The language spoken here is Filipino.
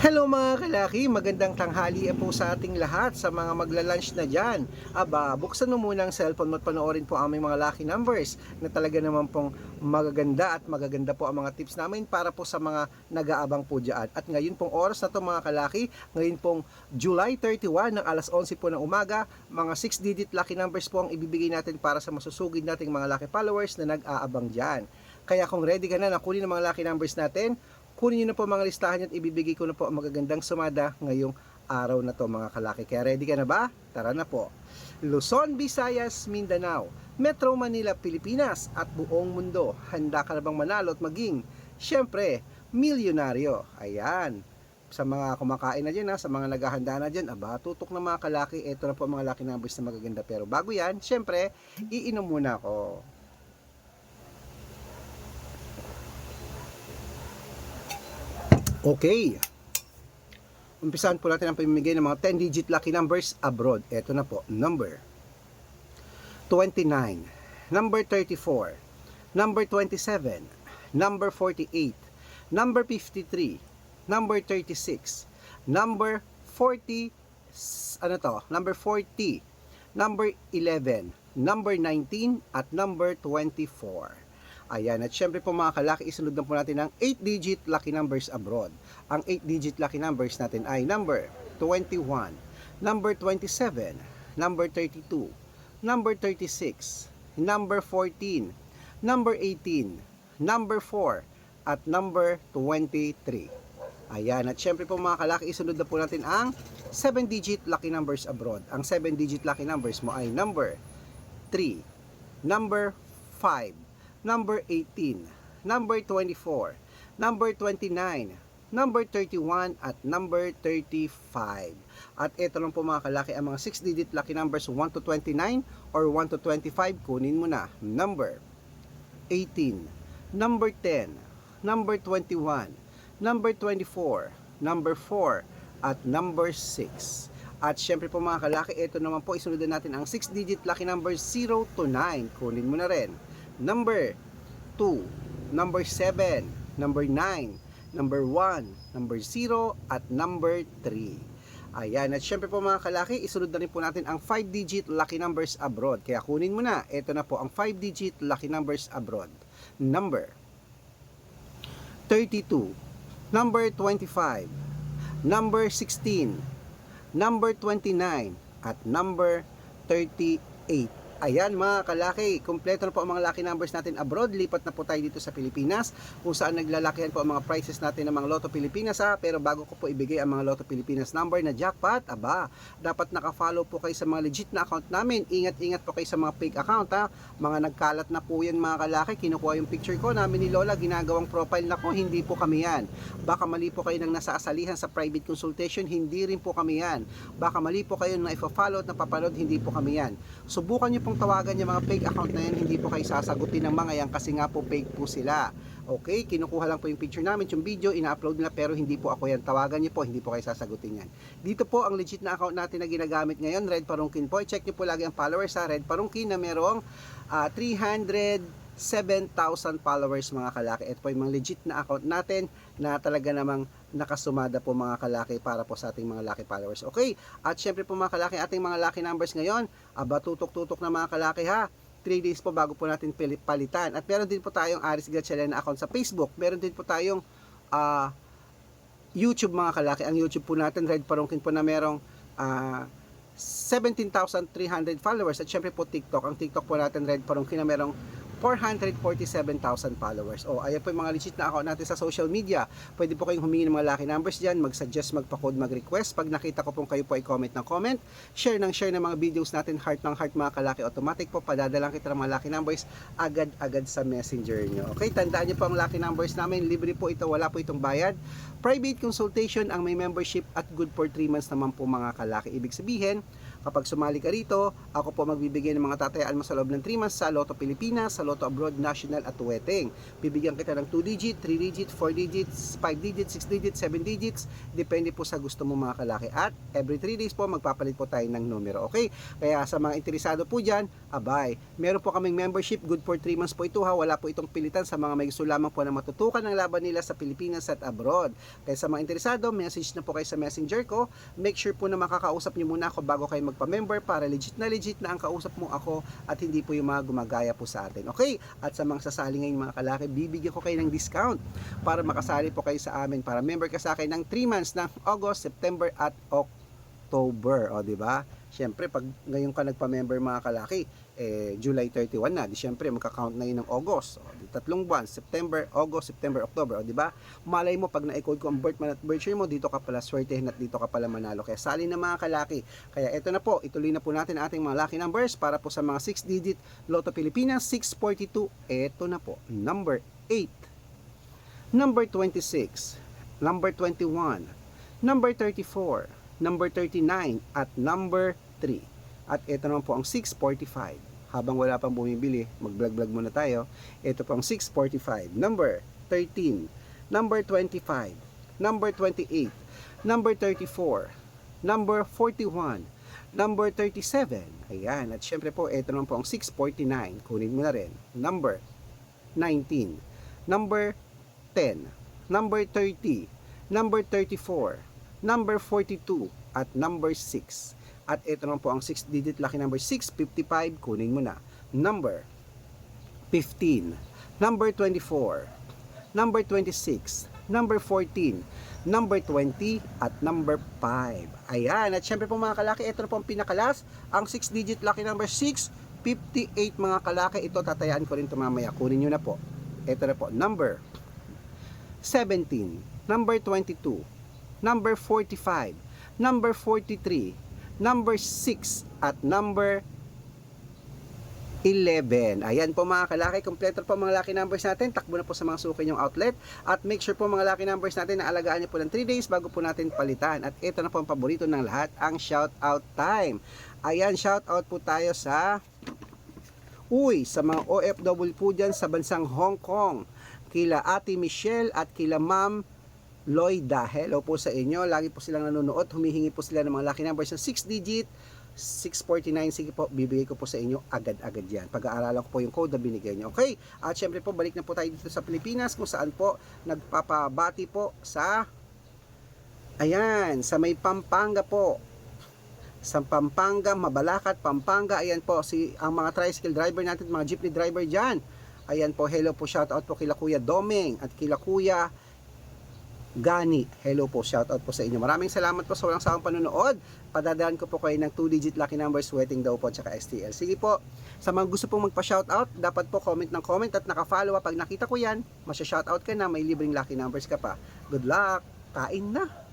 Hello mga kalaki, magandang tanghali po sa ating lahat sa mga magla-lunch na dyan. Aba, buksan mo muna ang cellphone mo at panoorin po aming mga lucky numbers na talaga naman pong magaganda at magaganda po ang mga tips namin para po sa mga nag-aabang po dyan. At ngayon pong oras na to mga kalaki, ngayon pong July 31 ng alas 11 po ng umaga, mga 6-digit lucky numbers po ang ibibigay natin para sa masusugid nating mga lucky followers na nag-aabang dyan. Kaya kung ready ka na na kunin ang mga lucky numbers natin, kunin nyo na po mga listahan at ibibigay ko na po ang magagandang sumada ngayong araw na to mga kalaki. Kaya ready ka na ba? Tara na po. Luzon, Visayas, Mindanao, Metro Manila, Pilipinas at buong mundo. Handa ka na bang manalo at maging, syempre, milyonaryo. Ayan. Sa mga kumakain na dyan, ha, sa mga naghahanda na dyan, aba, tutok na mga kalaki. Ito na po mga laki numbers na magaganda. Pero bago yan, syempre, iinom muna ako. Okay. Umpisahan po natin ang pamimigay ng mga 10-digit lucky numbers abroad. Ito na po, number 29, number 34, number 27, number 48, number 53, number 36, number 40, s- ano to, number 40, number 11, number 19, at number 24. Ayan, at syempre po mga kalaki, isunod na po natin ang 8-digit lucky numbers abroad. Ang 8-digit lucky numbers natin ay number 21, number 27, number 32, number 36, number 14, number 18, number 4, at number 23. Ayan, at syempre po mga kalaki, isunod na po natin ang 7-digit lucky numbers abroad. Ang 7-digit lucky numbers mo ay number 3, number 5, number 18, number 24, number 29, number 31, at number 35. At ito lang po mga kalaki ang mga 6-digit lucky numbers 1 to 29 or 1 to 25. Kunin mo na. Number 18, number 10, number 21, number 24, number 4, at number 6. At syempre po mga kalaki, ito naman po isunod na natin ang 6-digit lucky number 0 to 9. Kunin mo na rin. Number 2, number 7, number 9, number 1, number 0, at number 3. Ayan, at syempre po mga kalaki, isunod na rin po natin ang 5-digit lucky numbers abroad. Kaya kunin mo na, ito na po ang 5-digit lucky numbers abroad. Number 32, number 25, number 16, number 29, at number 38. Ayan mga kalaki, kompleto na po ang mga lucky numbers natin abroad. Lipat na po tayo dito sa Pilipinas kung saan naglalakihan po ang mga prices natin ng mga Lotto Pilipinas ha. Pero bago ko po ibigay ang mga Lotto Pilipinas number na jackpot, aba, dapat naka-follow po kayo sa mga legit na account namin. Ingat-ingat po kayo sa mga fake account ha. Mga nagkalat na po yan mga kalaki. Kinukuha yung picture ko namin ni Lola, ginagawang profile na ko. Hindi po kami yan. Baka mali po kayo nang nasa asalihan sa private consultation. Hindi rin po kami yan. Baka mali po kayo na ipa-follow at napapanood. Hindi po kami yan. Subukan nyo pong tawagan yung mga fake account na yan. Hindi po kayo sasagutin ng mga yan kasi nga po fake po sila. Okay, kinukuha lang po yung picture namin, yung video, ina-upload nila pero hindi po ako yan. Tawagan niyo po, hindi po kayo sasagutin yan. Dito po ang legit na account natin na ginagamit ngayon, Red Parungkin po. I-check niyo po lagi ang followers sa Red Parungkin na merong ah, 307,000 followers mga kalaki. Ito po yung mga legit na account natin na talaga namang nakasumada po mga kalaki para po sa ating mga lucky followers. Okay, at syempre po mga kalaki, ating mga lucky numbers ngayon, aba tutok-tutok na mga kalaki ha. 3 days po bago po natin palitan. At meron din po tayong Aris Gatchalian account sa Facebook. Meron din po tayong ah, YouTube mga kalaki. Ang YouTube po natin, Red Parungkin po na merong ah, 17,300 followers. At syempre po TikTok. Ang TikTok po natin, Red Parungkin na merong 447,000 followers. O, ayan po yung mga legit na account natin sa social media. Pwede po kayong humingi ng mga lucky numbers dyan, mag-suggest, magpa-code, mag-request. Pag nakita ko pong kayo po ay comment ng comment, share ng share ng mga videos natin, heart ng heart mga kalaki, automatic po, padadalang kita ng mga lucky numbers agad-agad sa messenger nyo. Okay, tandaan nyo po ang lucky numbers namin, libre po ito, wala po itong bayad. Private consultation ang may membership at good for 3 months naman po mga kalaki. Ibig sabihin, Kapag sumali ka rito, ako po magbibigay ng mga tatayaan mo sa loob ng 3 months sa Lotto Pilipinas, sa Lotto Abroad National at Tuweteng. Bibigyan kita ng 2 digit, 3 digit, 4 digits, 5 digits, 6 digits, 7 digits, depende po sa gusto mo mga kalaki. At every 3 days po magpapalit po tayo ng numero, okay? Kaya sa mga interesado po dyan, abay, meron po kaming membership, good for 3 months po ito ha, wala po itong pilitan sa mga may gusto lamang po na matutukan ang laban nila sa Pilipinas at abroad. Kaya sa mga interesado, message na po kayo sa messenger ko, make sure po na makakausap niyo muna ako bago kayo magpa-member para legit na legit na ang kausap mo ako at hindi po yung mga gumagaya po sa atin. Okay? At sa mga sasali ngayon mga kalaki, bibigyan ko kayo ng discount para makasali po kayo sa amin para member ka sa akin ng 3 months ng August, September at October. O, di ba? Siyempre, pag ngayon ka nagpa-member mga kalaki, eh, July 31 na, di syempre magka-count na yun ng August. O, di tatlong buwan, September, August, September, October. O, di ba? Malay mo pag na-code ko ang birth month at birth year mo, dito ka pala swertehin at dito ka pala manalo. Kaya sali na mga kalaki. Kaya ito na po, ituloy na po natin ang ating mga lucky numbers para po sa mga 6-digit Lotto Pilipinas 642. Ito na po, number 8, number 26, number 21, number 34, number 39, at number 3. At ito naman po ang 645. Habang wala pang bumibili, mag-vlog-vlog muna tayo. Ito po ang 645. Number 13, number 25, number 28, number 34, number 41, number 37. Ayan. At syempre po, ito naman po ang 649. Kunin mo na rin. Number 19, number 10, number 30, number 34, number 42, at number 6. At ito naman po ang 6-digit lucky number 655, kunin mo na. Number 15, number 24, number 26, number 14, number 20, at number 5. Ayan, at syempre po mga kalaki, ito na po ang pinakalas, ang 6-digit lucky number 658 mga kalaki, ito tatayaan ko rin ito mamaya, kunin nyo na po. Ito na po, number 17, number 22, number 45, number 43, number 6, at number 11. Ayan po mga kalaki, kompleto po mga lucky numbers natin. Takbo na po sa mga suki yung outlet. At make sure po mga lucky numbers natin na alagaan niyo po ng 3 days bago po natin palitan. At ito na po ang paborito ng lahat, ang shout out time. Ayan, shout out po tayo sa Uy, sa mga OFW po dyan sa bansang Hong Kong. Kila Ate Michelle at kila Ma'am Loida. Hello po sa inyo. Lagi po silang nanonood. Humihingi po sila ng mga lucky numbers na 6 digit. 649, sige po, bibigay ko po sa inyo agad-agad yan. Pag-aaralan ko po yung code na binigay nyo. Okay? At syempre po, balik na po tayo dito sa Pilipinas kung saan po nagpapabati po sa ayan, sa may Pampanga po. Sa Pampanga, Mabalacat, Pampanga. Ayan po, si, ang mga tricycle driver natin, mga jeepney driver dyan. Ayan po, hello po, shout out po kila Kuya Domeng at kila Kuya Gani. Hello po, shout out po sa inyo. Maraming salamat po sa walang sawang panonood. Padadaan ko po kayo ng 2-digit lucky numbers, wedding daw po, tsaka STL. Sige po, sa mga gusto pong magpa-shout out, dapat po comment ng comment at naka-follow. Pag nakita ko yan, masya-shout out ka na, may libreng lucky numbers ka pa. Good luck! Kain na!